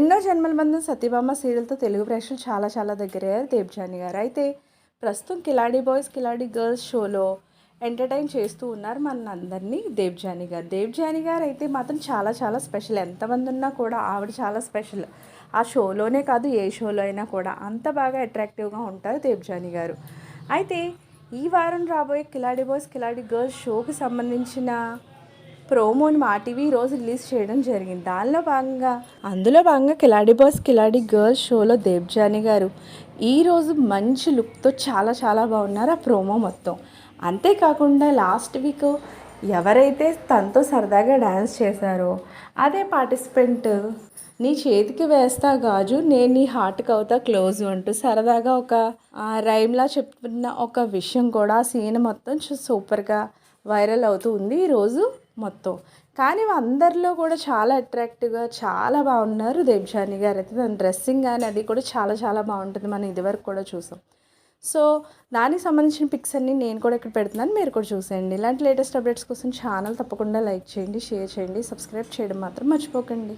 ఎన్నో జన్మల బంధం సత్యభామ సీరియల్తో తెలుగు ప్రేక్షకులు చాలా చాలా దగ్గరయ్యారు దేవ్జాని గారు. అయితే ప్రస్తుతం కిలాడీ బాయ్స్ కిలాడీ గర్ల్స్ షోలో ఎంటర్టైన్ చేస్తూ ఉన్నారు మన అందరినీ దేవ్జాని గారు. దేవ్జాని గారు అయితే మాత్రం చాలా చాలా స్పెషల్. ఎంతమంది ఉన్నా కూడా ఆవిడ చాలా స్పెషల్. ఆ షోలోనే కాదు ఏ షోలో అయినా కూడా అంత బాగా అట్రాక్టివ్గా ఉంటారు దేవ్జాని గారు. అయితే ఈ వారం రాబోయే కిలాడీ బాయ్స్ కిలాడీ గర్ల్స్ షోకి సంబంధించిన ప్రోమోని మా టీవీ రోజు రిలీజ్ చేయడం జరిగింది. దానిలో భాగంగా అందులో భాగంగా కిలాడి బాస్ కిలాడి గర్ల్స్ షోలో దేవ్జాని గారు ఈరోజు మంచి లుక్తో చాలా చాలా బాగున్నారు ఆ ప్రోమో మొత్తం. అంతేకాకుండా లాస్ట్ వీక్ ఎవరైతే తనతో సరదాగా డ్యాన్స్ చేశారో అదే పార్టిసిపెంట్ నీ చేతికి వేస్తా గాజు నేను నీ హార్ట్కి అవుతా క్లోజ్ అంటూ సరదాగా ఒక రైమ్లా చెప్తున్న ఒక విషయం కూడా సీన్ మొత్తం సూపర్గా వైరల్ అవుతూ ఉంది. ఈరోజు మొత్తం. కానీ అందరిలో కూడా చాలా అట్రాక్టివ్గా చాలా బాగున్నారు దేవ్జాని గారు. అయితే తన డ్రెస్సింగ్ కానీ అది కూడా చాలా చాలా బాగుంటుంది. మనం ఇదివరకు కూడా చూసాం. సో దానికి సంబంధించిన పిక్స్ అన్నీ నేను కూడా ఇక్కడ పెడుతున్నాను. మీరు కూడా చూసేయండి. ఇలాంటి లేటెస్ట్ అప్డేట్స్ కోసం ఛానల్ తప్పకుండా లైక్ చేయండి షేర్ చేయండి సబ్స్క్రైబ్ చేయడం మాత్రం మర్చిపోకండి.